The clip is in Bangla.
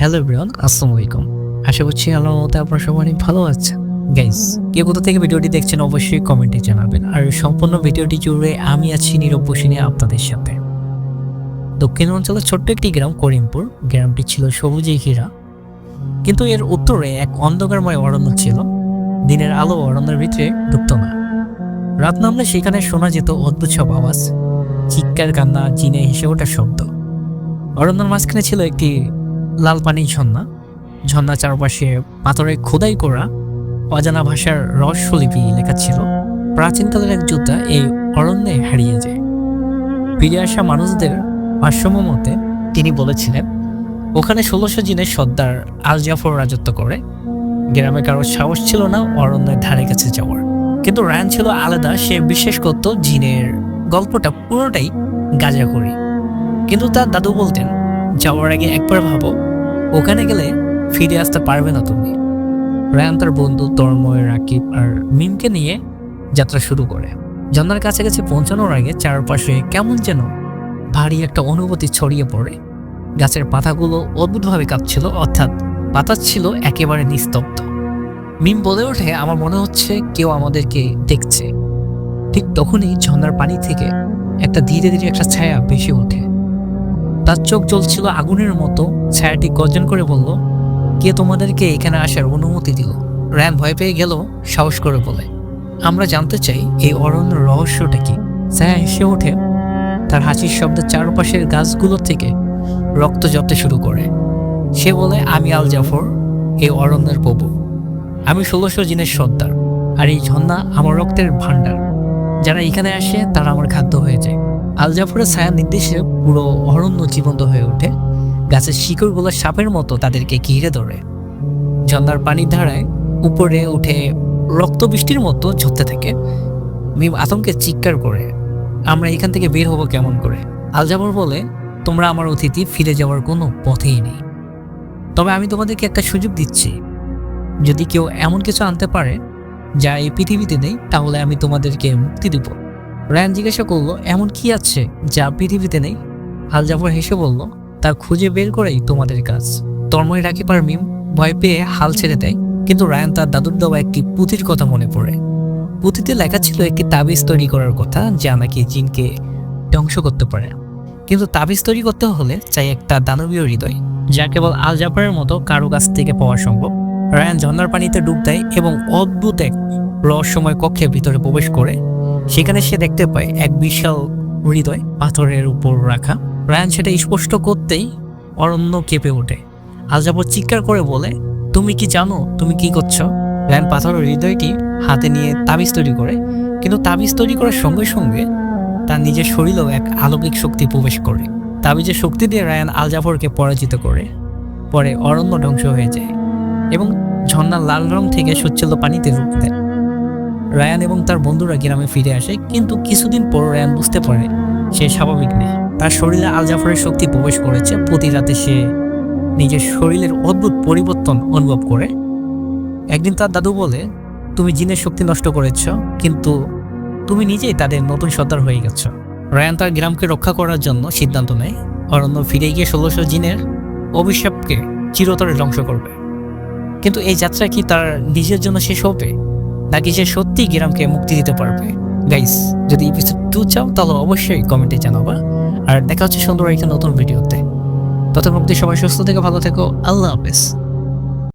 হ্যালো এভরিওয়ান, আসসালামু আলাইকুম। আশা করছি আল্লাহর মতে আপনারা সবাই অনেক ভালো আছেন। গাইস কে কোথা থেকে ভিডিওটি দেখছেন অবশ্যই কমেন্টে জানাবেন। আর সম্পূর্ণ ভিডিওটি জুড়ে আমি আছি নীরব বসিনী আপনাদের সাথে। দক্ষিণ অঞ্চলের ছোট্ট একটি গ্রাম, করিমপুর। গ্রামটি ছিল সবুজে ঘেরা। কিন্তু এর উত্তরে এক অন্ধকারময় অরণ্য ছিল। দিনের আলো অরণ্যের ভিতরে ঢুকত না। রাত নামলে সেখানে শোনা যেত অদ্ভুত সব আওয়াজ। চিৎকার, কান্না, জিনে হেসে ওঠার শব্দ। অরণ্যের মাঝখানে ছিল একটি লাল পানির ঝর্ণা। ঝর্ণার চারপাশে পাথরে খোদাই করা অজানা ভাষার রহস্যলিপি লেখা ছিল। প্রাচীনকালের এক যোদ্ধা এই অরণ্যে হারিয়ে যায়। ফিরে আসা মানুষদের ভাষ্যম মতে তিনি বলেছিলেন, ওখানে ষোলোশো জিনের সর্দার আল জাফর রাজত্ব করে। গ্রামে কারও সাহস ছিল না অরণ্যের ধারে কাছে যাওয়ার। কিন্তু রায়ান ছিল আলাদা, সে বিশ্বাস করত জিনের গল্পটা পুরোটাই গাজা করি। কিন্তু তার দাদু বলতেন, যাওয়ার আগে একবার ভাবো ওখানে গেলে ফিরে আসতে পারবে না তুমি। রায়ান তার বন্ধু তন্ময়, রাকিব আর মিমকে নিয়ে যাত্রা শুরু করে। ঝর্নার কাছাকাছি পৌঁছানোর আগে চারপাশে কেমন যেন ভারী একটা অনুভূতি ছড়িয়ে পড়ে। গাছের পাতাগুলো অদ্ভুতভাবে কাঁপছিল, অর্থাৎ পাতা ছিল একেবারে নিস্তব্ধ। মিম বলে ওঠে, আমার মনে হচ্ছে কেউ আমাদেরকে দেখছে। ঠিক তখনই ঝর্নার পানি থেকে একটা ধীরে ধীরে একটা ছায়া ভেসে ওঠে। তার চোখ জ্বলছিল আগুনের মতো। ছায়াটি গর্জন করে বলল, কে তোমাদেরকে এখানে আসার অনুমতি দিল? র্যান ভয় পেয়ে গেল, সাহস করে বলে, আমরা জানতে চাই এই অরণ্যের রহস্যটা কি? ছায়া হেসে ওঠে। তার হাসির শব্দে চারপাশের গাছগুলো থেকে রক্ত জপতে শুরু করে। সে বলে, আমি আল জাফর এই অরণ্যের প্রভু। আমি ষোলোশো জিনের সর্দার, আর এই ঝর্ণা আমার রক্তের ভাণ্ডার। যারা এখানে আসে, তারা আমার খাদ্য হয়ে যায়। আল জাফরের ছায়া নির্দেশে পুরো অরণ্য জীবন্ত হয়ে ওঠে। গাছের শিকড়গুলো সাপের মতো তাদেরকে ঘিরে ধরে। ঝর্ণার পানির ধারায় উপরে উঠে রক্ত বৃষ্টির মতো ঝরতে থাকে। মিম আতঙ্কে চিৎকার করে, আমরা এখান থেকে বের হব কেমন করে? আল জাফর বলে, তোমরা আমার অতিথি, ফিরে যাওয়ার কোনো পথেই নেই। তবে আমি তোমাদেরকে একটা সুযোগ দিচ্ছি। যদি কেউ এমন কিছু আনতে পারে যা এই পৃথিবীতে নেই, তাহলে আমি তোমাদেরকে মুক্তি দিব। রায়ান জিজ্ঞাসা করল, এমন কি আছে যা পৃথিবীতে নেই? আল জাফর হেসে বলল, তা খুঁজে বের করেই তোমাদের কাজ। তন্ময় রাখি পার মিম ভয় পেয়ে হাল ছেড়ে দেয়, কিন্তু রায়ান তার দাদুর দেওয়া একটি পুঁথির কথা মনে পড়ে। পুঁথিতে লেখা ছিল একটি তাবিজ তৈরি করার কথা, যা নাকি জিনকে ধ্বংস করতে পারে। কিন্তু তাবিজ তৈরি করতে হলে চাই একটা দানবীয় হৃদয়, যা কেবল আল জাফরের মতো কারও কাছ থেকে পাওয়া সম্ভব। রায়ান ঝর্নার পানিতে ডুব দেয় এবং অদ্ভুত এক রহস্যময় কক্ষের ভিতরে প্রবেশ করে সেখানে সে দেখতে পায় এক বিশাল হৃদয় পাথরের উপর রাখা। রায়ান সেটা স্পষ্ট করতেই অরণ্য কেঁপে ওঠে। আলজাবর চিৎকার করে বলে, তুমি কি জানো? তুমি কি করছ? রায়ান পাথরের হৃদয়টি হাতে নিয়ে তাবিজ তৈরি করে, কিন্তু তাবিজ তৈরি করার সঙ্গে সঙ্গে তার নিজের শরীরেও এক আলৌকিক শক্তি প্রবেশ করে। তাবিজের শক্তি দিয়ে রায়ান আলজাফরকে পরাজিত করে। পরে অরণ্য ধ্বংস হয়ে যায় এবং ঝর্ণার লাল রং থেকে সচ্ছল পানিতে রূপ দেয় রায়ান এবং তার বন্ধুরা গ্রামে ফিরে আসে, কিন্তু কিছুদিন পর রায়ান বুঝতে পারে সে স্বাভাবিক নেই। তার শরীরে আল জাফরের শক্তি প্রবেশ করেছে, প্রতি রাতে সে নিজের শরীরের অদ্ভুত পরিবর্তন অনুভব করে। একদিন তার দাদু বলে, তুমি জিনের শক্তি নষ্ট করেছ, কিন্তু তুমি নিজেই তাদের নতুন সর্দার হয়ে গেছ। রায়ান তার গ্রামকে রক্ষা করার জন্য সিদ্ধান্ত নেয়, অরণ্য ফিরে গিয়ে ষোলোশো জিনের অভিশাপকে চিরতরে ধ্বংস করবে। কিন্তু এই যাত্রা কি তার নিজের জন্য শেষ হবে? নাকি সে সত্যি গ্রামকে মুক্তি দিতে পারবে? গাইস যদি এপিসোড টু চাও, তাহলে অবশ্যই কমেন্টে জানাবা। আর দেখা হচ্ছে সুন্দর একটা নতুন ভিডিওতে তত মুক্তি সবাই সুস্থ থেকে ভালো থেকো। আল্লাহ হাফেজ।